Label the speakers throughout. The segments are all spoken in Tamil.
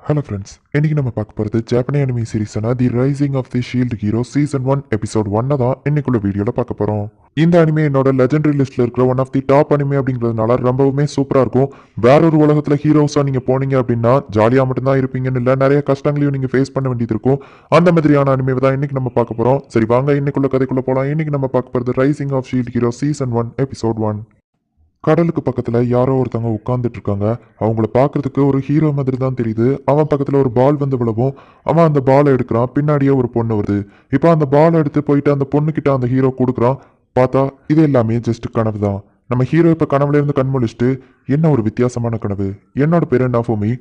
Speaker 1: ஹலோ ஃப்ரெண்ட்ஸ் இன்றைக்கி நம்ம பார்க்க போகிறது Japanese anime சீரிஸான the rising of the shield hero season one episode ஒன்னை தான் இன்னைக்குள்ள வீடியோவில் பார்க்க போகிறோம் இந்த அனிமே என்னோட லெஜண்டரி லிஸ்ட்டில் இருக்கிற one of the top anime அப்படிங்கிறதுனால ரொம்பவுமே சூப்பராக இருக்கும். வேற ஒரு உலகத்தில் ஹீரோஸாக நீங்கள் போனீங்க அப்படின்னா ஜாலியாக மட்டும்தான் இருப்பீங்கன்னு இல்லை நிறைய கஷ்டங்களையும் நீங்கள் ஃபேஸ் பண்ண வேண்டியது இருக்கும். அந்த மாதிரியான அனிமே தான் இன்றைக்கி நம்ம பார்க்க போகிறோம் சரி வாங்க இன்னைக்குள்ள கதைக்குள்ள போகலாம் இன்றைக்கி நம்ம பார்க்க போகிறது rising of shield hero season one episode one கடலுக்கு பக்கத்துல யாரோ ஒருத்தவங்க உட்காந்துட்டு இருக்காங்க அவங்கள பார்க்கிறதுக்கு ஒரு ஹீரோ மாதிரி தான் தெரியுது. அவன் பக்கத்துல ஒரு பால் வந்து விழவும். அவன் அந்த பாலை எடுக்கிறான். பின்னாடியே ஒரு பொண்ணு வருது. இப்போ அந்த பால் எடுத்து போயிட்டு அந்த பொண்ணு கிட்ட அந்த ஹீரோ கொடுக்குறான். பார்த்தா இது எல்லாமே ஜஸ்ட் கனவு தான். நம்ம ஹீரோ இப்போ கனவுல இருந்து கண் முழிச்சிட்டு என்ன ஒரு வித்தியாசமான கனவு? என்னோட பேர் என்ன ஃபோமி?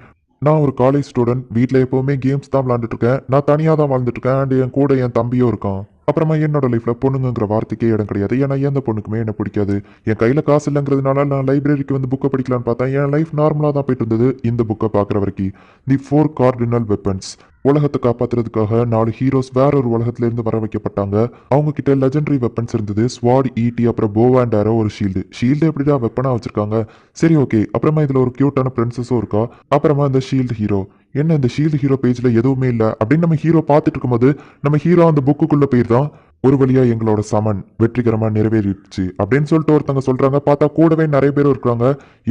Speaker 1: நான் ஒரு காலேஜ் ஸ்டூடெண்ட் வீட்டில் எப்போவுமே கேம்ஸ் தான் விளாண்டுட்டு இருக்கேன். நான் தனியாக தான் வாழ்ந்துட்டு இருக்கேன். அண்ட் என் கூட என் தம்பியும் இருக்கான். அப்புறமா என்னோட லைஃப்ல பொண்ணுங்கிற வார்த்தைக்கே இடம் கிடையாது. ஏன்னா எந்த பொண்ணுக்குமே என்ன பிடிக்காது. என் கையில காசு இல்லைங்கிறதுனால நான் லைப்ரரிக்கு வந்து புக்கை படிக்கலான்னு பார்த்தேன். என் லைஃப் நார்மலாக தான் போயிட்டு இருந்தது. இந்த புக்கை பார்க்குற வரைக்கும். தி ஃபோர் கார்டினல் வெப்பன்ஸ் உலகத்தை காப்பாத்துறதுக்காக நாலு ஹீரோஸ் வேற ஒரு உலகத்துல இருந்து வர வைக்கப்பட்டாங்க. அவங்க கிட்ட லெஜண்டரி வெப்பன்ஸ் இருந்தது ஸ்வாட் ஈட்டி அப்புறம் போ அண்ட் ஆரோ ஒரு ஷீல்டு ஷீல்டு எப்படிடா வெப்பனா வச்சிருக்காங்க? சரி ஓகே அப்புறமா இதுல ஒரு கியூட்டான பிரின்சஸும் இருக்கா? அப்புறமா இந்த ஷீல்டு ஹீரோ என்ன இந்த ஷீல்டு ஹீரோ பேஜ்ல எதுவுமே இல்லை? அப்படின்னு நம்ம ஹீரோ பார்த்துட்டு இருக்கும்போது நம்ம ஹீரோ அந்த புக்குக்குள்ள போயிருந்தான். ஒரு வழியா எங்களோட சமன் வெற்றிகரமா நிறைவேறிடுச்சு அப்படின்னு சொல்லிட்டு ஒருத்தங்க சொல்றாங்க. பார்த்தா கூடவே நிறைய பேர் இருக்காங்க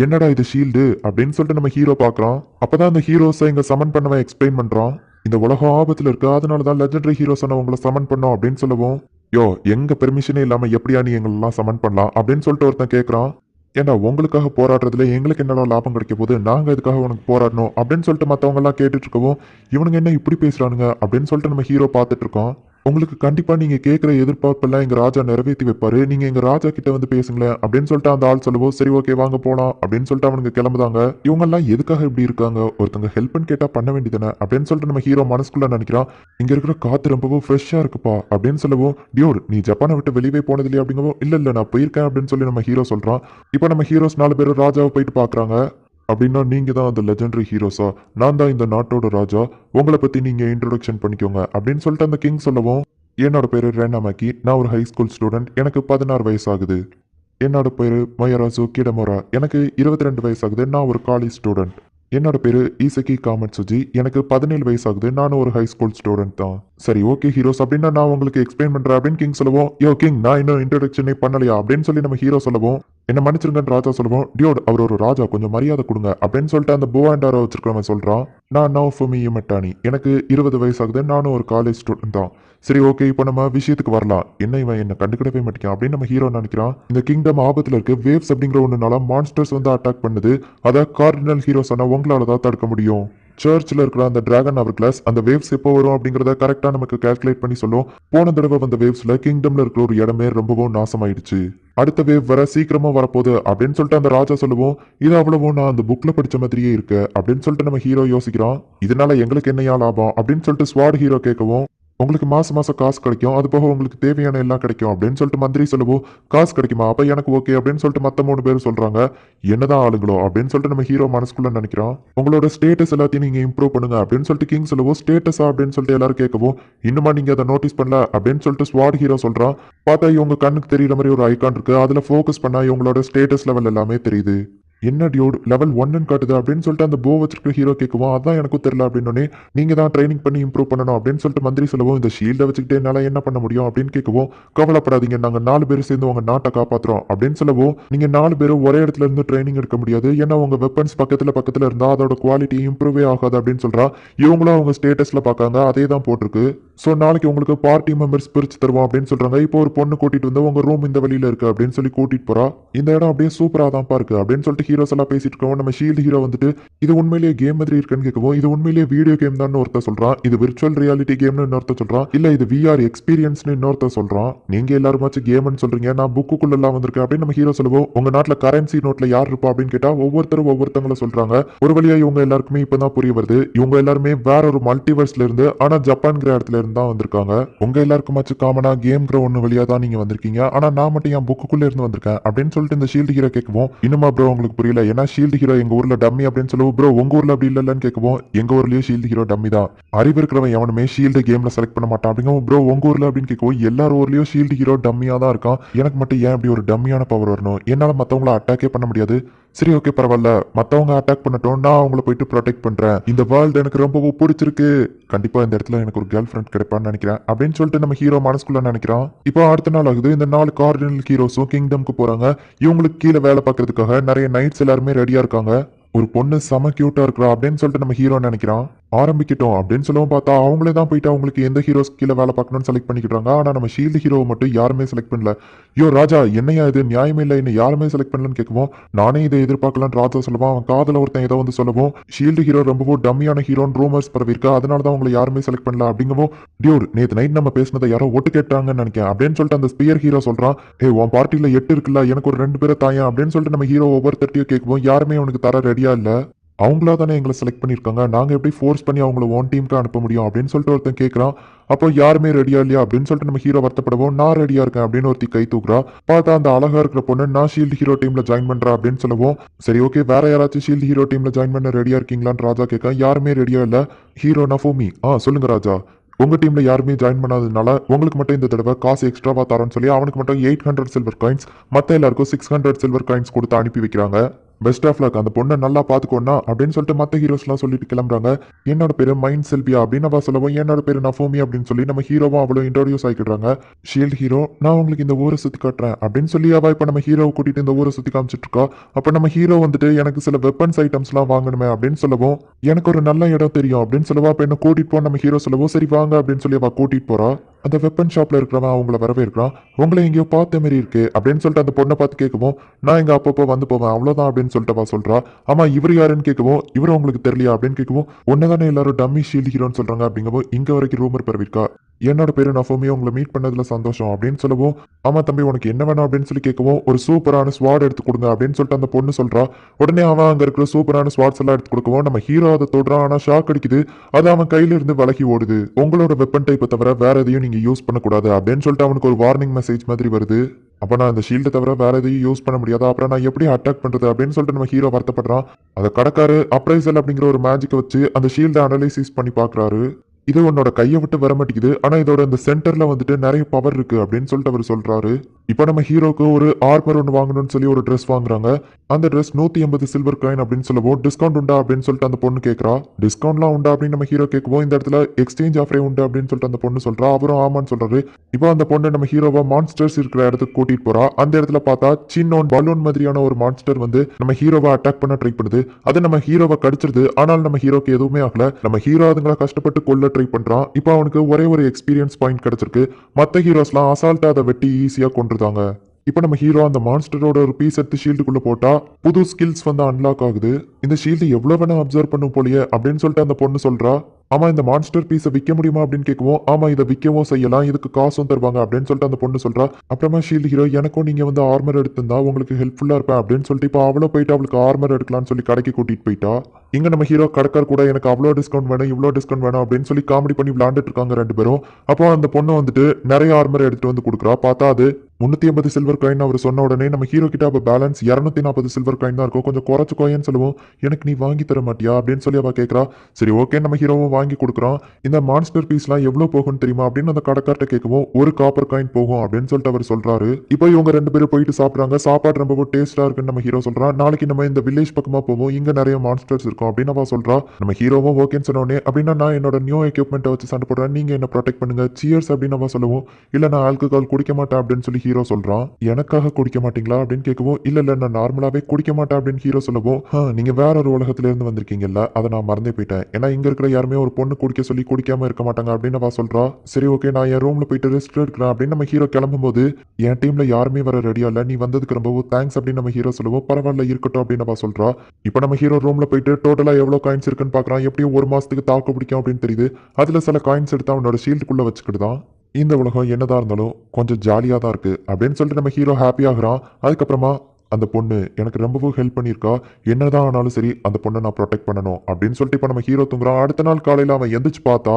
Speaker 1: என்னடா இது ஷீல்டு அப்படின்னு சொல்லிட்டு நம்ம ஹீரோ பாக்குறோம் அப்பதான் அந்த ஹீரோஸை இங்க சமன் பண்ணவன் எக்ஸ்பிளைன் பண்றான். இந்த உலகம் ஆபத்தில் இருக்கு அதனால தான் லெஜண்டரி ஹீரோஸ் உங்களை சமன் பண்ணோம் அப்படின்னு சொல்லவும். யோ எங்க பெர்மிஷனே இல்லாம எப்படியா நீ எங்களெல்லாம் சமன் பண்ணலாம் அப்படின்னு சொல்லிட்டு ஒருத்தன் கேட்கறான் ஏன்னா உங்களுக்காக போராடுறதுல எங்களுக்கு என்னடா லாபம் கிடைக்க போது நாங்க இதுக்காக உனக்கு போராடணும் அப்படின்னு சொல்லிட்டு மத்தவங்க எல்லாம் கேட்டுட்டு இருக்கவும் இவனுங்க என்ன இப்படி பேசுறானுங்க அப்படின்னு சொல்லிட்டு நம்ம ஹீரோ பார்த்துட்டு இருக்கோம் உங்களுக்கு கண்டிப்பாக நீங்கள் கேட்குற எதிர்பார்ப்பெல்லாம் எங்கள் ராஜா நிறைவேற்றி வைப்பார். நீங்கள் எங்கள் ராஜா கிட்ட வந்து பேசுங்களேன் அப்படின்னு சொல்லிட்டு அந்த ஆள் சொல்லுவோம் சரி ஓகே வாங்க போகலாம் அப்படின்னு சொல்லிட்டு அவனுங்க கிளம்புதாங்க. இவங்கெல்லாம் எதுக்காக இப்படி இருக்காங்க? ஒருத்தங்க ஹெல்ப்னு கேட்டால் பண்ண வேண்டியதானே அப்படின்னு சொல்லிட்டு நம்ம ஹீரோ மனசுக்குள்ள நினைக்கிறான். இங்கே இருக்கிற காற்று ரொம்பவும் ஃப்ரெஷ்ஷாக இருக்குப்பா. அப்படின்னு சொல்லவும் டியோர் நீ ஜப்பானை விட்டு வெளியே போனது இல்லையா அப்படிங்கவும் இல்லை இல்லை நான் போயிருக்கேன். அப்படின்னு சொல்லி நம்ம ஹீரோ சொல்கிறான் இப்போ நம்ம ஹீரோஸ் நாலு பேரும் ராஜாவை போயிட்டு பார்க்குறாங்க அப்படின்னா நீங்க தான் அந்த லெஜெண்டரி ஹீரோஸா நான் தான் இந்த நாட்டோட ராஜா. உங்களை பத்தி நீங்க இன்ட்ரோடக்ஷன் பண்ணிக்கோங்க. அப்படின்னு சொல்லிட்டு அந்த கிங் சொல்லவும் என்னோட பேரு ரேனாமாக்கி நான் ஒரு ஹை ஸ்கூல் ஸ்டூடெண்ட் எனக்கு பதினாறு வயசு ஆகுது என்னோட பேரு மயராசு கிடமோரா எனக்கு இருபத்தி ரெண்டு வயசு ஆகுது நான் ஒரு காலேஜ் ஸ்டூடெண்ட் என்னோட பேரு ஈசகி காமட் சுஜி எனக்கு பதினேழு வயசு ஆகுது நானும் ஒரு ஹை ஸ்கூல் ஸ்டூடெண்ட் தான். சரி ஓகே ஹீரோஸ் அப்படின்னா நான் உங்களுக்கு எக்ஸ்பிளைன் பண்றேன். அப்படின்னு கிங் சொல்லுவோம் யோ கிங் நான் இன்னும் இன்ட்ரடக்ஷனே பண்ணலையா? அப்படின்னு சொல்லி நம்ம ஹீரோ சொல்லுவோம் என்ன மன்னிச்சிருங்கன்னு ராஜா சொல்லுவோம் டியோட் அவர் ஒரு ராஜா கொஞ்சம் மரியாதை கொடுங்க. அப்படின்னு சொல்லிட்டு அந்த போவாண்டாரோ வச்சிருக்கிறவன் சொல்கிறான் நான் நவ் ஃபுமி மெட்டானி எனக்கு இருபது வயசாகுது நானும் ஒரு காலேஜ் ஸ்டூடெண்ட் தான். சரி ஓகே இப்போ நம்ம விஷயத்துக்கு வரலாம். என்ன இவன் என்ன கண்டுக்கிடவே மாட்டேங்கான் அப்படின்னு நம்ம ஹீரோ நினைக்கிறான். இந்த கிங்டம் ஆபத்தில் இருக்கு வேவ்ஸ் அப்படிங்கிற ஒன்றுனால மான்ஸ்டர்ஸ் வந்து அட்டாக் பண்ணுது. அதை கார்டினல் ஹீரோஸ் சொன்னால் உங்களால தான் தடுக்க முடியும். சர்ச்சில் இருக்கிற அந்த டிராகன் அவர் கிளாஸ் அந்த வேவ்ஸ் எப்போ வரும் அப்படிங்கிறத கரெக்டாக நமக்கு கால்குலேட் பண்ணி சொல்லும். போன தடவை வந்த வேவ்ஸில் கிங்டம்ல இருக்கிற ஒரு இடமே ரொம்பவும் நாசமாயிடுச்சு. அடுத்த வேவ் வர சீக்கிரமா வரப்போகுது அப்படின்னு சொல்லிட்டு அந்த ராஜா சொல்லுவோம் இது அவ்வளவும் நான் அந்த புக்ல படிச்ச மாதிரியே இருக்கு. அப்படின்னு சொல்லிட்டு நம்ம ஹீரோ யோசிக்கிறான். இதனால எங்களுக்கு என்னையா லாபம்? அப்படின்னு சொல்லிட்டு ஸ்வாட் ஹீரோ கேட்கவும் உங்களுக்கு மாசம் மாசம் காசு கிடைக்கும். அது போக உங்களுக்கு தேவையான எல்லாம் கிடைக்கும் அப்படின்னு சொல்லிட்டு மந்திரி சொல்லவோ காசு கிடைக்குமா? அப்ப எனக்கு ஓகே அப்படின்னு சொல்லிட்டு மற்ற மூணு பேர் சொல்றாங்க. என்னதான் ஆளுங்களோ அப்படின்னு சொல்லிட்டு நம்ம ஹீரோ மனசுக்குள்ள நினைக்கிறோம். உங்களோட ஸ்டேட்டஸ் எல்லாத்தையும் நீங்க இம்ப்ரூவ் பண்ணுங்க அப்படின்னு சொல்லிட்டு கிங் சொல்லுவோம் ஸ்டேட்டஸா அப்படின்னு சொல்லிட்டு எல்லாரும் கேட்கவும் இன்னுமா நீங்க அதை நோட்டீஸ் பண்ணல? அப்படின்னு சொல்லிட்டு ஸ்வாட் ஹீரோ சொல்றான். பார்த்தா இவங்க கண்ணுக்கு தெரியுற மாதிரி ஒரு ஐக்கான் இருக்கு. அதுல ஃபோக்கஸ் பண்ணா இவங்களோட ஸ்டேட்டஸ் லெவல் எல்லாமே தெரியுது. என்ன டியூட் லெவல் ஒன்னு காட்டுது அப்படின்னு சொல்லிட்டு அந்த போ வச்சிருக்க ஹீரோ கேட்குவோம் அதான் எனக்கும் தெரியல அப்படின்னு நீங்க தான் ட்ரைனிங் பண்ணி இம்ப்ரூவ் பண்ணணும் அப்படின்னு சொல்லிட்டு மந்திரி சொல்லவும் இந்த ஷீல்டை வச்சுக்கிட்டே என்னால என்ன பண்ண முடியும்? அப்படின்னு கேட்கவும் கவலைப்படாதீங்க நாங்க நாலு பேர் சேர்ந்து உங்க நாட்டை காப்பாத்துறோம் அப்படின்னு சொல்லவும் நீங்க நாலு பேரும் ஒரே இடத்துல இருந்து ட்ரைனிங் எடுக்க முடியாது. ஏன்னா உங்க வெப்பன்ஸ் பக்கத்துல பக்கத்துல இருந்தா அதோட குவாலிட்டி இம்ப்ரூவே ஆகாது அப்படின்னு சொல்றா. இவங்களும் அவங்க ஸ்டேட்டஸ்ல பார்க்காங்க அதே தான் போட்டிருக்கு. ஸோ நாளைக்கு உங்களுக்கு பார்ட்டி மெம்பர்ஸ் பிரிச்சு தருவோம் அப்படின்னு சொல்றாங்க. இப்போ ஒரு பொண்ணு கூட்டிட்டு வந்து உங்க ரூம் இந்த வழியில இருக்கு அப்படின்னு சொல்லி கூட்டிட்டு போறா. இந்த இடம் அப்படியே சூப்பரா தான் இருக்கு அப்படின்னு சொல்லிட்டு ஹீரோஸ் எல்லாம் பேசிட்டு இருக்கோம் நம்ம ஷீல்டு ஹீரோ வந்துட்டு இது உண்மையிலேயே கேம் மாதிரி இருக்குன்னு கேட்கவும் இது உண்மையிலேயே வீடியோ கேம் தான் ஒருத்தர் சொல்றான். இது விர்ச்சுவல் ரியாலிட்டி கேம்னு இன்னொருத்தர் சொல்றான். இல்ல இது விஆர் எக்ஸ்பீரியன்ஸ்னு இன்னொருத்தர் சொல்றான். நீங்க எல்லாருமாச்சும் கேம்னு சொல்றீங்க. நான் புக்குக்குள்ள எல்லாம் வந்திருக்கேன் அப்படின்னு நம்ம ஹீரோ சொல்லுவோம். உங்க நாட்டுல கரன்சி நோட்ல யார் இருப்பா அப்படின்னு கேட்டா ஒவ்வொருத்தரும் ஒவ்வொருத்தவங்கள சொல்றாங்க. ஒரு வழியா இவங்க எல்லாருக்குமே இப்பதான் புரிய வருது. இவங்க எல்லாருமே வேற ஒரு மல்டிவர்ஸ்ல இருந்து ஆனா ஜப்பான்கிற இடத்துல இருந்து தான் வந்திருக்காங்க. உங்க எல்லாருக்குமாச்சும் காமனா கேம்ங்கிற ஒண்ணு வழியா தான் நீங்க வந்திருக்கீங்க. ஆனா நான் மட்டும் என் புக்குக்குள்ள இருந்து வந்திருக்கேன் அப்படின்னு சொல்லிட்டு இந்த ஷீல்டு ஹீரோ கேட்கவும் இன்னுமா ப்ரோ உங்களுக்கு புரியல. ஏன்னா ஷீல்டு ஹீரோ எங்க ஊர்ல டம்மி அப்படின்னு சொல்லுவோம் ப்ரோ உங்க ஊர்ல அப்படி இல்லைன்னு கேட்கவும் எங்க ஊர்லயும் ஷீல்டு ஹீரோ டம்மி தான். அறிவு இருக்கிறவன் எவனுமே ஷீல்டு கேம்ல செலக்ட் பண்ண மாட்டான். அப்படிங்கவும் ப்ரோ உங்க ஊர்ல அப்படின்னு கேட்கவும் எல்லார் ஊர்லயும் ஷீல்டு ஹீரோ டம்மியா தான் இருக்கான். எனக்கு மட்டும் ஏன் அப்படி ஒரு டம்மியான பவர் வரணும்? என்னால மத்தவங்கள அட்டாக்கே பண்ண முடியாது. சரி ஓகே பரவாயில்ல. மத்தவங்க அட்டாக் பண்ணட்டும் நான் அவங்கள போயிட்டு ப்ரொடெக்ட் பண்றேன். இந்த வேர்ல்டு எனக்கு ரொம்பவும் பிடிச்சிருக்கு. கண்டிப்பா இந்த இடத்துல எனக்கு ஒரு கேர்ள் ஃப்ரெண்ட் கிடைப்பான்னு நினைக்கிறேன். அப்படின்னு சொல்லிட்டு நம்ம ஹீரோ மனசுக்குள்ள நினைக்கிறான் இப்போ அடுத்த நாள் ஆகுது. இந்த நாலு கார்டினல் ஹீரோஸும் கிங்டம்க்கு போறாங்க. இவங்களுக்கு கீழே வேலை பார்க்கறதுக்காக நிறைய நைட்ஸ் எல்லாருமே ரெடியா இருக்காங்க. ஒரு பொண்ணு செம கியூட்டா இருக்கிறா அப்படின்னு சொல்லிட்டு நம்ம ஹீரோ நினைக்கிறான் ஆரம்பிக்கட்டும் அப்படின்னு சொல்லவும் பார்த்தா அவங்களே தான் போயிட்டு அவங்களுக்கு எந்த ஹீரோஸ் கீழே வேலை பார்க்கணும்னு செலக்ட் பண்ணிக்கிட்டாங்க. ஆனால் நம்ம ஷீல்டு ஹீரோவை மட்டும் யாருமே செலக்ட் பண்ணல. ஐயோ ராஜா என்னையா இது? நியாயமே இல்லை. என்ன யாருமே செலக்ட் பண்ணலன்னு கேட்கவும் நானே இதை எதிர்பார்க்கலான்னு ராஜா சொல்லுவான். அவன் காதல ஒருத்தன் ஏதோ வந்து சொல்லவும் ஷீல்டு ஹீரோ ரொம்பவும் டம்மியான ஹீரோன்னு ரூமர்ஸ் பரவிருக்கா அதனால தான் அவங்களை யாருமே செலக்ட் பண்ணல. அப்படிங்கவும் டியூர் நேத்து நைட் நம்ம பேசினதை யாரோ ஒட்டு கேட்டாங்கன்னு நினைக்கிறேன். அப்படின்னு சொல்லிட்டு அந்த ஸ்பியர் ஹீரோ சொல்றான். ஏ உன் பார்ட்டியில எட்டு இருக்குல்ல எனக்கு ஒரு ரெண்டு பேரை தாயா? அப்படின்னு சொல்லிட்டு நம்ம ஹீரோ ஒவ்வொருத்தட்டையும் கேட்கவும் யாருமே அவனுக்கு தர ரெடியா இல்ல. அவங்களா தானே எங்களை செலக்ட் பண்ணியிருக்காங்க. நாங்கள் எப்படி ஃபோர்ஸ் பண்ணி அவங்கள ஒன் டீமுக்கு அனுப்ப முடியும் அப்படின்னு சொல்லிட்டு ஒருத்தன் கேட்குறான் அப்போ யாருமே ரெடியா இல்லையா அப்படின்னு சொல்லிட்டு நம்ம ஹீரோ வருத்தப்படுவோம். நான் ரெடியா இருக்கேன் அப்படின்னு ஒருத்தி கை தூக்குறா. பார்த்தா அந்த அழகா இருக்கிற பொண்ணு நான் ஷீல்டு ஹீரோ டீம்ல ஜாயின் பண்றா அப்படின்னு சொல்லுவோம். சரி ஓகே வேற யாராச்சும் ஷீல்டு ஹீரோ டீம்ல ஜாயின் பண்ண ரெடியா இருக்கீங்களான்னு ராஜா கேட்க. யாருமே ரெடியா இல்ல. ஹீரோ நஃபோமி ஆ சொல்லுங்க ராஜா. உங்க டீம்ல யாருமே ஜாயின் பண்ணாததுனால உங்களுக்கு மட்டும் இந்த தடவை காசு எக்ஸ்ட்ராவா தரேன்னு சொல்லி அவனுக்கு மட்டும் எயிட் ஹண்ட்ரட் சில்வர் காயின்ஸ் மத்த எல்லாருக்கும் சிக்ஸ் ஹண்ட்ரட் சில்வர் காயின்ஸ் கொடுத்து அனுப்பி வைக்கிறாங்க. பெஸ்ட் ஆஃப் லக் அந்த பொண்ணை நல்லா பார்த்துக்கோண்ணா அப்படின்னு சொல்லிட்டு மற்ற ஹீரோஸ்லாம் சொல்லிட்டு கிளம்புறாங்க. என்னோட பேர் மைண்ட் செல்பியா அப்படின்னு அவள் சொல்லவும் என்னோட பேர் நஃபோமி அப்படின்னு சொல்லி நம்ம ஹீரோவும் அவ்வளோ இன்ட்ரோடியூஸ் ஆகிக்கிறாங்க. ஷீல்ட் ஹீரோ நான் உங்களுக்கு இந்த ஊரை சுற்றி காட்டுறேன் அப்படின்னு சொல்லி அவள் இப்போ நம்ம ஹீரோவை கூட்டிட்டு இந்த ஊரை சுற்றி காமிச்சிட்டு இருக்கா. அப்போ நம்ம ஹீரோ வந்துட்டு எனக்கு சில வெப்பன்ஸ் ஐட்டம்ஸ்லாம் வாங்கணுமே அப்படின்னு சொல்லவும் எனக்கு ஒரு நல்ல இடம் தெரியும் அப்படின்னு சொல்லவா. அப்போ என்ன கூட்டிட்டு போ நம்ம ஹீரோ சொல்லவும் சரி வாங்க அப்படின்னு சொல்லி அவள் கூட்டிட்டு போறா. அந்த வெப்பன் ஷாப்ல இருக்கிறவன் அவங்கள வரவேற்கிறான். உங்களை எங்கேயோ பார்த்த மாதிரி இருக்கு அப்படின்னு சொல்லிட்டு அந்த பொண்ணை பார்த்து கேட்கவும் நான் இங்க அப்பப்போ வந்து போவேன் அவ்வளவுதான் அப்படின்னு சொல்லிட்டு அவ சொல்றா. ஆமா இவர் யாருன்னு கேட்கவும் இவர் உங்களுக்கு தெரியலையா? அப்படின்னு கேட்கவும் ஒன்னதானே எல்லாரும் டம்மி ஷீல்டு ஹீரோன்னு சொல்றாங்க அப்படிங்கவும் இங்க வரைக்கும் ரூமர் பரவிருக்கா என்னோட பேரு நஃபோமி உங்களை மீட் பண்ணதுல சந்தோஷம். அப்படின்னு சொல்லவும். ஆமா தம்பி உனக்கு என்ன வேணும் அப்படின்னு சொல்லி கேட்கவும் ஒரு சூப்பரான ஸ்வாட் எடுத்து கொடுங்க அப்படின்னு சொல்லிட்டு அந்த பொண்ணு சொல்றா. உடனே அவன் அங்க இருக்கிற சூப்பரான ஸ்வாட்ஸ் எல்லாம் எடுத்து கொடுக்கவும் நம்ம ஹீரோ அதை தொடுறான். ஆனா ஷாக் அடிக்குது. அது அவன் கையில இருந்து விலகி ஓடுது. உங்களோட வெப்பன் டைப்பை தவிர வேற எதையும் நீங்க யூஸ் பண்ணக்கூடாது அப்படின்னு சொல்லிட்டு அவனுக்கு ஒரு வார்னிங் மெசேஜ் மாதிரி வருது. அப்ப நான் இந்த ஷீல்டை தவிர வேற எதையும் யூஸ் பண்ண முடியாது. அப்புறம் நான் எப்படி அட்டாக் பண்றது அப்படின்னு சொல்லிட்டு நம்ம ஹீரோ வருத்தப்படுறான். அதை கடைக்காரு அப்ரைசல் அப்படிங்கிற ஒரு மேஜிக்கை வச்சு அந்த ஷீல்டை அனலைசிஸ் பண்ணி பார்க்குறாரு. இது உன்னோட கையை விட்டு வர மாட்டேங்குது. ஆனா இதோட இந்த சென்டர்ல வந்துட்டு நிறைய பவர் இருக்கு அப்படின்னு சொல்லிட்டு அவர் சொல்றாரு. இப்போ நம்ம ஹீரோக்கு ஒரு ஆர்மர் ஒன்று வாங்கணும்னு சொல்லி ஒரு ட்ரெஸ் வாங்குறாங்க. அந்த ட்ரெஸ் நூற்றி எண்பது சில்வர் காயின் அப்படின்னு சொல்லவும் டிஸ்கவுண்ட் உண்டா? அப்படின்னு சொல்லிட்டு அந்த பொண்ணு கேட்குறா டிஸ்கவுண்ட்லாம் உண்டா? அப்படின்னு நம்ம ஹீரோ கேட்கவும் இந்த இடத்துல எக்ஸ்சேஞ்ச் ஆஃபரே உண்டு? அப்படின்னு சொல்லிட்டு அந்த பொண்ணு சொல்கிறா அவரும் ஆமான்னு சொல்கிறாரு இப்போ அந்த பொண்ணு நம்ம ஹீரோவை மான்ஸ்டர்ஸ் இருக்கிற இடத்துக்கு கூட்டிகிட்டு போகிறா அந்த இடத்துல பார்த்தா சின்னோன் பலூன் மாதிரியான ஒரு மான்ஸ்டர் வந்து நம்ம ஹீரோவை அட்டாக் பண்ண ட்ரை பண்ணுது. அது நம்ம ஹீரோவை கடிச்சிருது. ஆனால் நம்ம ஹீரோக்கு எதுவுமே ஆகல. நம்ம ஹீரோ அதுங்களை கஷ்டப்பட்டு கொல்ல ட்ரை பண்றான். இப்போ அவனுக்கு ஒரே ஒரு எக்ஸ்பீரியன்ஸ் பாயிண்ட் கிடைச்சிருக்கு. மற்ற ஹீரோஸ்லாம் அசால்ட்டா அதை வெட்டி ஈஸியா கொண்டுருதாங்க இப்போ நம்ம ஹீரோ அந்த மான்ஸ்டரோட ஒரு பீஸ் எடுத்து ஷீல்டுக்குள்ளே போட்டால் புது ஸ்கில்ஸ் வந்து அன்லாக் ஆகுது. இந்த ஷீல்டு எவ்வளோ வேணால் அப்சர்வ் பண்ணும் போலியே அப்படின்னு சொல்லிட்டு அந்த பொண்ணு சொல்கிறா ஆமாம் இந்த மான்ஸ்டர் பீஸை விற்க முடியுமா அப்படின்னு கேட்கவும் ஆமாம் இதை விற்கவும் செய்யலாம். இதுக்கு காசும் தருவாங்க அப்படின்னு சொல்லிட்டு அந்த பொண்ணு சொல்கிறா அப்புறமா ஷீல்டு ஹீரோ எனக்கும் நீங்கள் வந்து ஆர்மர் எடுத்திருந்தா உங்களுக்கு ஹெல்ப்ஃபுல்லாக இருப்பேன் அப்படின்னு சொல்லிட்டு இப்போ அவ்வளோ போயிட்டு அவளுக்கு ஆர்மர் எடுக்கலாம்னு சொல்லி கடைக்கு கூட்டிகிட்டு போயிட்டா. இங்க நம்ம ஹீரோ கடைக்கார் கூட எனக்கு அவ்வளோ டிஸ்கவுண்ட் வேணும் இவ்வளோ டிஸ்கவுண்ட் வேணும் அப்படின்னு சொல்லி காமெடி பண்ணி விளாண்டுட்டு இருக்காங்க ரெண்டு பேரும். அப்போ அந்த பொண்ணு வந்துட்டு நிறைய ஆர்மர் எடுத்துட்டு வந்து கொடுக்குறா. பார்த்தா அது முன்னூத்தி ஐம்பது சில்வர் காயின் அவர் சொன்ன உடனே நம்ம ஹீரோ கிட்ட அப்போ பேலன்ஸ் இரநூத்தி நாற்பது சில்வர் காயின் தான் இருக்கும் கொஞ்சம் குறைச்சு கோயன்னு சொல்லுவோம். எனக்கு நீ வாங்கி தர மாட்டியா? அப்படின்னு சொல்லி அவள் கேட்குறா சரி ஓகே நம்ம ஹீரோவும் வாங்கி கொடுக்குறான் இந்த மான்ஸ்டர் பீஸ்லாம் எவ்வளோ போகும்னு தெரியுமா? அப்படின்னு அந்த கடைக்கார்ட்ட கேட்கவும் ஒரு காப்பர் காயின் போகும் அப்படின்னு சொல்லிட்டு அவர் சொல்றாரு. இப்போ இவங்க ரெண்டு பேரும் போயிட்டு சாப்பிட்றாங்க. சாப்பாடு ரொம்ப டேஸ்டா இருக்குன்னு நம்ம ஹீரோ சொல்றான். நாளைக்கு நம்ம இந்த வில்லேஜ் பக்கமா போவோம். இங்க நிறைய மான்ஸ்டர்ஸ் இருக்கும் அப்படின்னு அவள் சொல்றா. நம்ம ஹீரோவும் ஓகேன்னு சொன்னோடனே அப்படின்னா நான் என்னோட நியூ எக்யூப்மெண்ட்டை வச்சு சண்டை போடுறேன். நீங்க என்ன ப்ரொடெக்ட் பண்ணுங்க. சியர்ஸ் அப்படின்னு அவள் சொல்லுவோம். இல்லை நான் ஆல்கஹால் குடிக்க மாட்டேன் அப்படின்னு சொல்லி ஹீரோ சொல்றான் எனக்காக குடிக்க மாட்டீங்களா? அப்படின்னு கேட்கவும் இல்ல இல்ல நான் நார்மலாவே குடிக்க மாட்டேன் அப்படின்னு ஹீரோ சொல்லவும் நீங்க வேற ஒரு உலகத்துல இருந்து வந்திருக்கீங்கல்ல அதை நான் மறந்தே போயிட்டேன். ஏன்னா இங்க இருக்கிற யாருமே ஒரு பொண்ணு குடிக்க சொல்லி குடிக்காம இருக்க மாட்டாங்க அப்படின்னு அவ சொல்றா. சரி ஓகே நான் என் ரூம்ல போயிட்டு ரெஸ்ட் எடுக்கிறேன் அப்படின்னு நம்ம ஹீரோ கிளம்பும்போது என் டீம்ல யாருமே வர ரெடியா இல்ல நீ வந்ததுக்கு ரொம்பவும் தேங்க்ஸ் அப்படின்னு நம்ம ஹீரோ சொல்லுவோம் பரவாயில்ல இருக்கட்டும் அப்படின்னு அவ சொல்றா. இப்போ நம்ம ஹீரோ ரூம்ல போயிட்டு டோட்டலா எவ்வளவு காயின்ஸ் இருக்குன்னு பாக்குறான் எப்படியும் ஒரு மாசத்துக்கு தாக்கு பிடிக்கும் அப்படின்னு தெரியுது. அதுல சில காயின்ஸ் எடுத்து அவனோட ஷீல்டுக்குள்ள வச்சுக்கிட்டுதான் இந்த உலகம் என்னதான் இருந்தாலும் கொஞ்சம் ஜாலியாக தான் இருக்குது அப்படின்னு சொல்லிட்டு நம்ம ஹீரோ ஹாப்பியாகிறான் அதுக்கப்புறமா அந்த பொண்ணு எனக்கு ரொம்பவும் ஹெல்ப் பண்ணியிருக்கா. என்னதான் ஆனாலும் சரி அந்த பொண்ணை நான் ப்ரொடெக்ட் பண்ணணும் அப்படின்னு சொல்லிட்டு இப்போ நம்ம ஹீரோ தூங்குறான். அடுத்த நாள் காலையில் அவன் எந்திரிச்சு பார்த்தா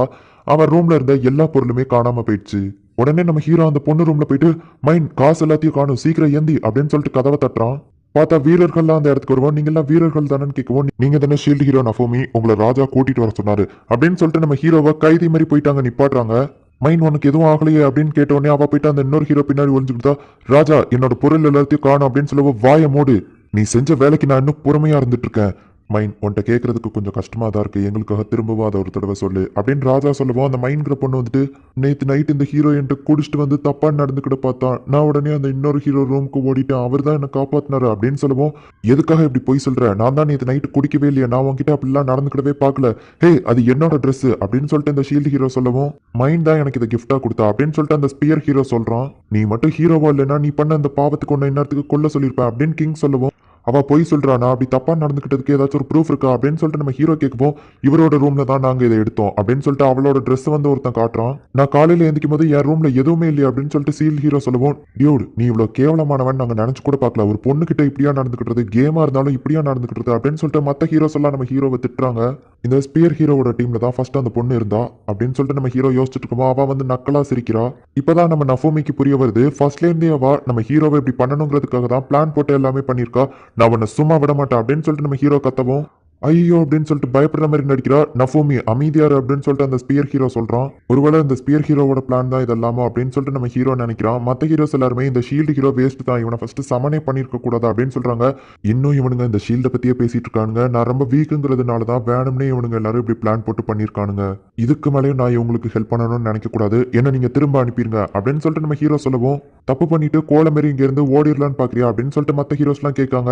Speaker 1: அவன் ரூமில் இருந்த எல்லா பொருளுமே காணாமல் போயிடுச்சு. உடனே நம்ம ஹீரோ அந்த பொண்ணு ரூமில் போயிட்டு மைண்ட் காசு எல்லாத்தையும் காணும் சீக்கிரம் ஏந்தி அப்படின்னு சொல்லிட்டு கதவை தட்டுறான். பார்த்தா வீரர்கள்லாம் அந்த இடத்துக்கு வருவோம். நீங்கள்லாம் வீரர்கள் தானேன்னு கேட்கவும் நீங்க தானே ஷீல்டு ஹீரோ நஃபோமி உங்களை ராஜா கூட்டிட்டு வர சொன்னாரு அப்படின்னு சொல்லிட்டு நம்ம ஹீரோவை கைதி மாதிரி போயிட்டாங்க நிப்பாட்டுறாங்க. மைண்ட் உனக்கு எதுவும் ஆகலையே அப்படின்னு கேட்ட உடனே அவ போயிட்டு அந்த இன்னொரு ஹீரோ பின்னாடி ஒழிஞ்சுக்கிட்டா ராஜா என்னோட பொருள் எல்லாத்தையும் காணும் அப்படின்னு சொல்லவும் வாய மூடு. நீ செஞ்ச வேலைக்கு நான் இன்னும் பொறுமையா இருந்துட்டு இருக்கேன். மைன் உன்கிட்ட கேட்கறதுக்கு கொஞ்சம் கஷ்டமா தான் இருக்கு. எங்களுக்காக திரும்பவும் அதை ஒரு தடவை சொல்லு. அப்படின்னு ராஜா சொல்லவும் அந்த மைன்கிற பொண்ணு வந்துட்டு நேத்து நைட் இந்த ஹீரோ என்கிட்ட குடிச்சிட்டு வந்து தப்பா நடந்துக்கிட்ட பார்த்தான். நான் உடனே அந்த இன்னொரு ஹீரோ ரூமுக்கு ஓடிட்டேன். அவர் தான் என்ன காப்பாத்தினாரு அப்படின்னு சொல்லவும். எதுக்காக இப்படி போய் சொல்ற? நான் தான் நேத்து நைட்டு குடிக்கவே இல்லையா. நான் உன்கிட்ட அப்படிலாம் நடந்துக்கிடவே பார்க்கல. ஹே அது என்னோட ட்ரெஸ் அப்படின்னு சொல்லிட்டு இந்த ஷீல்டு ஹீரோ சொல்லவும். மைண்ட் தான் எனக்கு இதை கிஃப்டா கொடுத்தா அப்படின்னு சொல்லிட்டு அந்த ஸ்பியர் ஹீரோ சொல்றான். நீ மட்டும் ஹீரோவா இல்லைன்னா நீ பண்ண அந்த பாவத்துக்கு ஒன்று இன்னத்துக்கு கொல்ல சொல்லியிருப்பேன் அப்படின்னு கிங் சொல்லவும். அவள் பொய் சொல்கிறானா அப்படி தப்பாக நடந்துக்கிட்டதுக்கு ஏதாச்சும் ஒரு ப்ரூஃப் இருக்கா? அப்படின்னு சொல்லிட்டு நம்ம ஹீரோ கேட்கவும் இவரோட ரூமில் தான் நாங்கள் இதை எடுத்தோம். அப்படின்னு சொல்லிட்டு அவளோட ட்ரெஸ் வந்து ஒருத்தன் காட்டுறான். நான் காலையில் எந்திக்கும் போது என் ரூமில் எதுவுமே இல்லையா அப்படின்னு சொல்லிட்டு சீல் ஹீரோ சொல்லுவோம். டியூட் நீ இவ்வளோ கேவலமானவன் நாங்கள் நினச்சி கூட பார்க்கல. ஒரு பொண்ணுக்கிட்ட இப்படியா நடந்துக்கிட்டது கேமாக இருந்தாலும் இப்படியா நடந்துக்கிட்டது அப்படின்னு சொல்லிட்டு மற்ற ஹீரோஸ் எல்லாம் நம்ம ஹீரோவை திட்டுறாங்க. இந்த ஸ்பியர் ஹீரோவோட டீம்ல தான் ஃபர்ஸ்ட் அந்த பொண்ணு இருந்தா. அப்படின்னு சொல்லிட்டு நம்ம ஹீரோ யோசிச்சுட்டு இருக்கோமா அவ வந்து நக்கலா சிரிக்கிறா. இப்பதான் நம்ம நஃபோமிக்கு புரிய வருது. ஃபர்ஸ்ட்ல இருந்தே அவ நம்ம ஹீரோவை இப்படி பண்ணணுங்கிறதுக்காக தான் பிளான் போட்டு எல்லாமே பண்ணியிருக்கா. நான் உன்னை சும்மா விட மாட்டேன் அப்படின்னு சொல்லிட்டு நம்ம ஹீரோ கத்தவும் ஐயோ அப்படின்னு சொல்லிட்டு பயப்படுற மாதிரி நடிக்கிறா நஃபோமி. அமைதியார் அப்படின்னு சொல்லிட்டு அந்த ஸ்பியர் ஹீரோ சொல்றான். ஒருவேளை இந்த ஸ்பியர் ஹீரோவோட பிளான் தான் இதெல்லாமா அப்படின்னு சொல்லிட்டு நம்ம ஹீரோ நினைக்கிறான். மத்த ஹீரோஸ் எல்லாருமே இந்த ஷீல்டு ஹீரோ வேஸ்ட் தான் இவனை ஃபர்ஸ்ட் சமனே பண்ணிருக்க கூடாது அப்படின்னு சொல்றாங்க. இன்னும் இவனுங்க இந்த ஷீல்டை பத்தியே பேசிட்டு இருக்கானுங்க. நான் ரொம்ப வீக்குங்கிறதுனால தான் வேணும்னே இவனுங்க எல்லாரும் இப்படி பிளான் போட்டு பண்ணிருக்கானுங்க. இதுக்கு மேலேயும் நான் இவங்களுக்கு ஹெல்ப் பண்ணணும்னு நினைக்க கூடாது. என்ன நீங்க திரும்ப அனுப்பிடுங்க அப்படின்னு சொல்லிட்டு நம்ம ஹீரோ சொல்லவும். தப்பு பண்ணிட்டு கோல மாரி இங்க இருந்து ஓடிடலான்னு பாக்குறியா அப்படின்னு சொல்லிட்டு மத்த ஹீரோஸ்லாம் கேட்காங்க.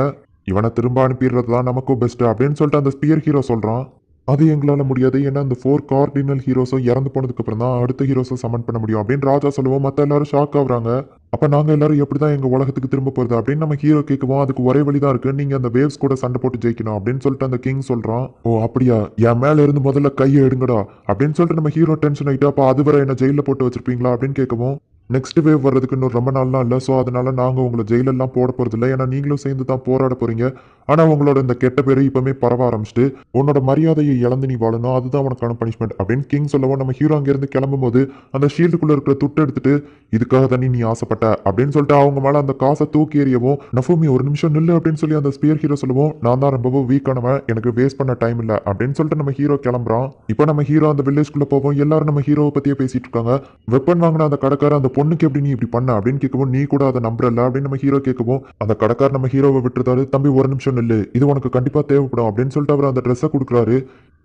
Speaker 1: இவனை திரும்ப அனுப்பிடுறது தான் நமக்கும் பெஸ்ட் அப்படின்னு சொல்லிட்டு அந்த ஸ்பியர் ஹீரோ சொல்றான். அது எங்களால் முடியாது. ஏன்னா அந்த ஃபோர் கார்டினல் ஹீரோஸும் இறந்து போனதுக்கு அப்புறம் தான் அடுத்த ஹீரோஸை சமன் பண்ண முடியும் அப்படின்னு ராஜா சொல்லுவோம். மற்ற எல்லாரும் ஷாக் ஆகுறாங்க. அப்போ நாங்கள் எல்லாரும் எப்படிதான் எங்கள் உலகத்துக்கு திரும்ப போகிறது அப்படின்னு நம்ம ஹீரோ கேட்குவோம் அதுக்கு ஒரே வழி தான் இருக்கு. நீங்கள் அந்த வேவ்ஸ் கூட சண்டை போட்டு ஜெயிக்கணும் அப்படின்னு சொல்லிட்டு அந்த கிங் சொல்கிறான் ஓ அப்படியா? என் மேலே இருந்து முதல்ல கையை எடுங்கடா அப்படின்னு சொல்லிட்டு நம்ம ஹீரோ டென்ஷன் ஆகிட்டா அப்போ அது அதுவரை என்ன ஜெயிலில் போட்டு வச்சிருப்பீங்களா அப்படின்னு கேட்கவும் நெக்ஸ்ட் வேவ் வர்றதுக்கு இன்னும் ரொம்ப நாள்லாம் இல்லை. ஸோ அதனால நாங்கள் உங்களை ஜெயிலெல்லாம் போட போகிறது இல்லை ஏன்னா நீங்களும் சேர்ந்து தான் போராட போறீங்க. ஆனால் உங்களோட இந்த கெட்ட பேர் இப்பவுமே பரவ ஆரம்பிச்சிட்டு உன்னோட மரியாதையை இழந்து நீ வாழணும். அதுதான் உனக்கான பனிஷ்மெண்ட் அப்படின்னு கிங் சொல்லவும் நம்ம ஹீரோ அங்கேருந்து கிளம்பும் போது அந்த ஷீல்டுக்குள்ள இருக்கிற துட்டு எடுத்துட்டு இதுக்காக தண்ணி நீ ஆசைப்பட்ட? அப்படின்னு சொல்லிட்டு அவங்க மேலே அந்த காசை தூக்கி எறியவும் நஃபூமி ஒரு நிமிஷம் நில்லு அப்படின்னு சொல்லி அந்த ஸ்பியர் ஹீரோ சொல்லுவோம் நான் தான் ரொம்பவும் வீக்கானவன் எனக்கு வேஸ்ட் பண்ண டைம் இல்லை அப்படின்னு சொல்லிட்டு நம்ம ஹீரோ கிளம்புறான். இப்போ நம்ம ஹீரோ அந்த வில்லேஜ்குள்ள போவோம் எல்லாரும் நம்ம ஹீரோவை பத்தியே பேசிட்டு இருக்காங்க. வெப்பன் வாங்கின அந்த கடைக்கார அந்த பொண்ணுக்கு எப்படி நீ இப்படி பண்ண அப்படின்னு கேட்கவும் நீ கூட அதை நம்புறல அப்படின்னு நம்ம ஹீரோ கேட்கவும் அந்த கடைக்கார் நம்ம ஹீரோவை விட்டுருந்தாரு தம்பி ஒரு நிமிஷம் நில்லு. இது உனக்கு கண்டிப்பா தேவைப்படும் அப்படின்னு சொல்லிட்டு அவர் அந்த ட்ரெஸ்ஸை கொடுக்குறாரு.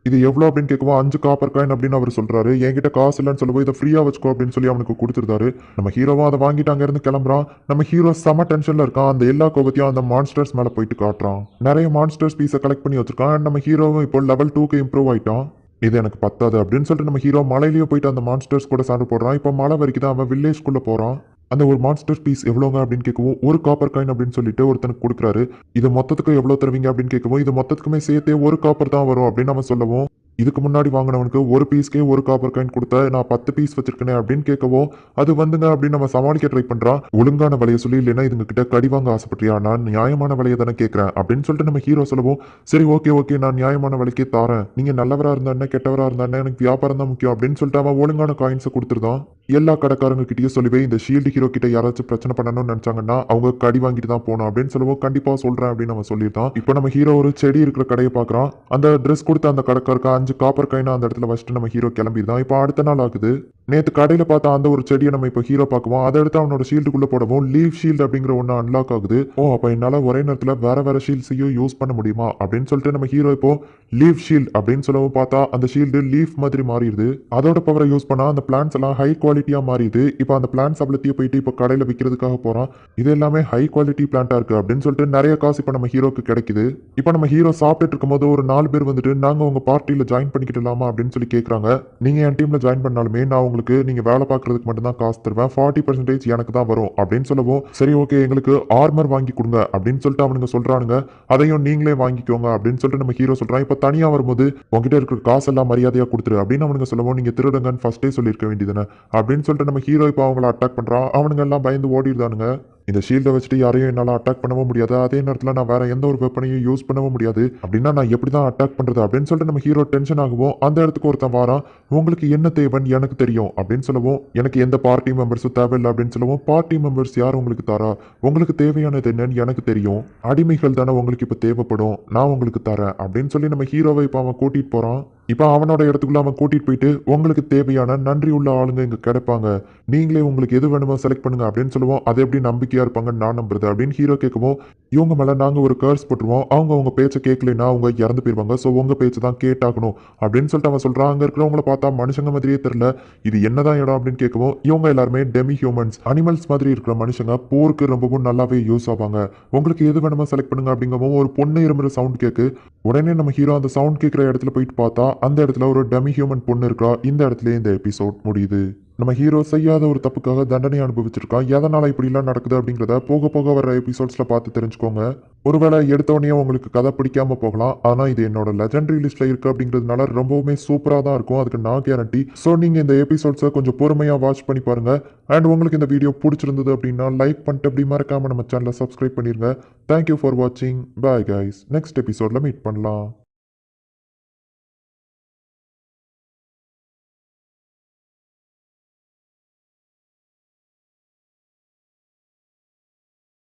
Speaker 1: இது எவ்வளோ அப்படின்னு கேட்கவும் அஞ்சு காப்பர் காயின் அப்படின்னு அவர் சொல்கிறாரு என்கிட்ட காசு இல்லைன்னு சொல்லுவோம் இதை ஃப்ரீயாக வச்சுக்கோ அப்படின்னு சொல்லி அவனுக்கு கொடுத்துருந்தாரு. நம்ம ஹீரோவும் அதை வாங்கிட்டு அங்கேருந்து கிளம்புறான். நம்ம ஹீரோ செம டென்ஷனில் இருக்கான். அந்த எல்லா கோபத்தையும் அந்த மான்ஸ்டர்ஸ் மேலே போயிட்டு காட்டுறான். நிறைய மான்ஸ்டர்ஸ் பீஸை கலெக்ட் பண்ணி வச்சிருக்கான். நம்ம ஹீரோவும் இப்போ லெவல் டூக்கு இம்ப்ரூவ் ஆயிட்டான். இது எனக்கு பத்தாது அப்படின்னு சொல்லிட்டு நம்ம ஹீரோ மலையிலேயே போயிட்டு அந்த மான்ஸ்டர்ஸ் கூட சண்டை போடுறான். இப்போ மலை வரைக்கும் தான் அவன் வில்லேஜ்குள்ளே போகிறான் அந்த ஒரு மான்ஸ்டர் பீஸ் எவ்வளோங்க அப்படின்னு கேட்கவும் ஒரு காப்பர் காயின் அப்படின்னு சொல்லிட்டு ஒருத்தனுக்கு கொடுக்குறாரு. இது மொத்தத்துக்கு எவ்வளோ தருவீங்க அப்படின்னு கேட்கவும் இது மொத்தத்துக்குமே சேர்த்தே ஒரு காப்பர் தான் வரும் அப்படின்னு நம்ம சொல்லவும். இதுக்கு முன்னாடி வாங்கினவனுக்கு ஒரு பீஸ்க்கே ஒரு காப்பர் காயின் கொடுத்த நான் பத்து பீஸ் வச்சிருக்கேன் அப்படின்னு கேட்கவும் அது வந்துங்க அப்படின்னு நம்ம சமாளிக்க ட்ரை பண்றான். ஒழுங்கான விலையை சொல்லி இல்லைன்னா இதுங்க கிட்ட கடி வாங்க ஆசைப்பட்டியா நான் நியாயமான விலையை தானே கேட்கறேன் அப்படின்னு சொல்லிட்டு நம்ம ஹீரோ சொல்லவும் சரி ஓகே ஓகே நான் நியாயமான விலைக்கே தாரேன். நீங்க நல்லவரா இருந்தா என்ன கெட்டவரா இருந்தா எனக்கு வியாபாரம் தான் முக்கியம் அப்படின்னு சொல்லிட்டு அவன் ஒழுங்கான காயின்ஸை கொடுத்துருதான் எல்லா கடைக்காரங்க கிட்டயும் சொல்லிவே இந்த ஷீல்டு ஹீரோ கிட்ட யாராச்சும் பிரச்சனை பண்ணணும்னு நினைச்சாங்கன்னா அவங்க கடி வாங்கிட்டு தான் போனோம் அப்படின்னு சொல்லுவோம். கண்டிப்பா சொல்றேன் அப்படின்னு நம்ம சொல்லியிருந்தான். இப்போ நம்ம ஹீரோ ஒரு செடி இருக்கிற கடையை பார்க்கறான். அந்த ட்ரெஸ் கொடுத்த அந்த கடைக்காரருக்கு அஞ்சு காப்பர் காயினா அந்த இடத்துல வச்சுட்டு நம்ம ஹீரோ கிளம்பிடுதான். இப்போ அடுத்த நாள் ஆகுது. நேற்று கடையில் பார்த்த அந்த ஒரு செடியை நம்ம இப்போ ஹீரோ பார்க்குவோம் அதை எடுத்து அவனோட ஷீல்டுக்குள்ள போடவும் லீவ் ஷீல்டு அப்படிங்கிற ஒன்று அன்லாக் ஆகுது. ஓ அப்போ என்னால் ஒரே நேரத்தில் வேற வேற ஷீல்ட்ஸையும் யூஸ் பண்ண முடியுமா? அப்படின்னு சொல்லிட்டு நம்ம ஹீரோ இப்போ லீவ் ஷீல்ட் அப்படின்னு சொல்லவும் பார்த்தா அந்த ஷீல்டு லீஃப் மாதிரி மாறிடுது. அதோட பவரை யூஸ் பண்ணா அந்த பிளான்ஸ் எல்லாம் ஹை குவாலிட்டியாக மாறிடுது. இப்போ அந்த பிளான்ஸ் அவ்வளோத்தையும் போயிட்டு இப்போ கடையில் விற்கிறதுக்காக போகிறான் இது எல்லாமே ஹை குவாலிட்டி பிளான்ட்டாக இருக்கு அப்படின்னு சொல்லிட்டு நிறைய காசு இப்போ நம்ம ஹீரோக்கு கிடைக்குது. இப்போ நம்ம ஹீரோ சாப்பிட்டுட்டு இருக்கும்போது ஒரு நாலு பேர் வந்துட்டு நாங்க உங்கள் பார்ட்டியில் ஜாயின் பண்ணிக்கிடலாமா அப்படின்னு சொல்லி கேட்குறாங்க நீங்க என் டீமில் ஜாயின் பண்ணாலுமே நான் உங்களுக்கு நீங்க வேலை பார்க்கறதுக்கு மட்டும் தான் காசு தருவேன். ஃபார்ட்டி பர்சன்டேஜ் எனக்கு தான் வரும் அப்படின்னு சொல்லவும் சரி ஓகே எங்களுக்கு ஆர்மர் வாங்கி கொடுங்க அப்படின்னு சொல்லிட்டு அவனுங்க சொல்றானுங்க. அதையும் நீங்களே வாங்கிக்கோங்க அப்படின்னு சொல்லிட்டு நம்ம ஹீரோ சொல்றான். இப்போ தனியா வரும்போது உங்ககிட்ட இருக்கிற காசு எல்லாம் மரியாதையா கொடுத்துரு அப்படின்னு அவனுங்க சொல்லவும் நீங்க திருடுங்கன்னு ஃபர்ஸ்டே சொல்லியிருக்க வேண்டியதுன்னு அப்படின்னு சொல்லிட்டு நம்ம ஹீரோ இப்போ அவங்கள அட்டாக் பண்றான். அவனுங்க எல்லாம் பயந்து ஓடிடுதானுங்க. இந்த ஷீல்டை வச்சுட்டு யாரையும் என்னால் அட்டாக் பண்ணவும் முடியாது. அதே நேரத்தில் நான் வேற எந்த ஒரு வெப்பனையும் யூஸ் பண்ணவும் முடியாது. அப்படின்னா நான் எப்படி தான் அட்டாக் பண்ணுறது அப்படின்னு சொல்லிட்டு நம்ம ஹீரோ டென்ஷன் ஆகுவோம். அந்த இடத்துக்கு ஒருத்தன் வாரான். உங்களுக்கு என்ன தேவைன்னு எனக்கு தெரியும் அப்படின்னு சொல்லவும். எனக்கு எந்த பார்ட்டி மெம்பர்ஸும் தேவையில்லை அப்படின்னு சொல்லவும். பார்ட்டி மெம்பர்ஸ் யார் உங்களுக்கு தரா? உங்களுக்கு தேவையானது என்னன்னு எனக்கு தெரியும். அடிமைகள் தானே உங்களுக்கு இப்போ தேவைப்படும். நான் உங்களுக்கு தரேன் அப்படின்னு சொல்லி நம்ம ஹீரோவை இப்போ அவன் கூட்டிகிட்டு போகிறான் இப்போ அவனோட இடத்துக்குள்ள அவன் கூட்டிட்டு போயிட்டு உங்களுக்கு தேவையான நன்றி உள்ள ஆளுங்க இங்க கிடைப்பாங்க. நீங்களே உங்களுக்கு எது வேணுமோ செலக்ட் பண்ணுங்க அப்படின்னு சொல்லுவோம். அது எப்படி நம்பிக்கையா இருப்பாங்கன்னு நான் நம்புறது அப்படின்னு ஹீரோ கேட்கவும் இவங்க மேலே நாங்கள் ஒரு கேர்ஸ் போட்டுருவோம். அவங்க அவங்க பேச்சை கேட்கலைன்னா அவங்க இறந்து போயிருவாங்க. ஸோ உங்கள் பேச்சு தான் கேட்டாகணும். அப்படின்னு சொல்லிட்டு அவன் சொல்கிறான் அங்கே இருக்கிறவங்கள பார்த்தா மனுஷங்க மாதிரியே தெரில இது என்னதான் இடம் அப்படின்னு கேட்கவும் இவங்க எல்லாருமே டெமி ஹியூமன்ஸ் அனிமல்ஸ் மாதிரி இருக்கிற மனுஷங்க. போருக்கு ரொம்பவும் நல்லாவே யூஸ் ஆவாங்க. உங்களுக்கு எது வேணுமோ செலக்ட் பண்ணுங்க அப்படிங்கவும் ஒரு பொண்ணு இருமுற சவுண்ட் கேட்கு உடனே நம்ம ஹீரோ அந்த சவுண்ட் கேட்குற இடத்துல போயிட்டு பார்த்தா அந்த இடத்துல ஒரு டெமி ஹியூமன் பொண்ணு இருக்கா. இந்த இடத்துல இந்த எபிசோட் முடியுது. நம்ம ஹீரோ செய்யாத ஒரு தப்புக்காக தண்டனை அனுபவிச்சிருக்கான் எதனால் இப்படிலாம் நடக்குது அப்படிங்கிறத போக போக வர எபிசோட்ஸில் பார்த்து தெரிஞ்சுக்கோங்க. ஒருவேளை எடுத்தோடனே உங்களுக்கு கதை பிடிக்காம போகலாம். ஆனால் இது என்னோட லெஜண்டரி லிஸ்ட்டில் இருக்குது அப்படிங்கிறதுனால ரொம்பவுமே சூப்பராக தான் இருக்கும். அதுக்கு நான் கேரண்டி ஸோ நீங்கள் இந்த எபிசோட்ஸை கொஞ்சம் பொறுமையாக வாட்ச் பண்ணி பாருங்கள் அண்ட் உங்களுக்கு இந்த வீடியோ பிடிச்சிருந்தது அப்படின்னா லைக் பண்ணிட்டு அப்படி மறக்காமல் நம்ம சேனலை சப்ஸ்கிரைப் பண்ணிருங்க. தேங்க்யூ ஃபார் வாட்சிங் பாய் கைஸ் நெக்ஸ்ட் எபிசோடில் மீட் பண்ணலாம்.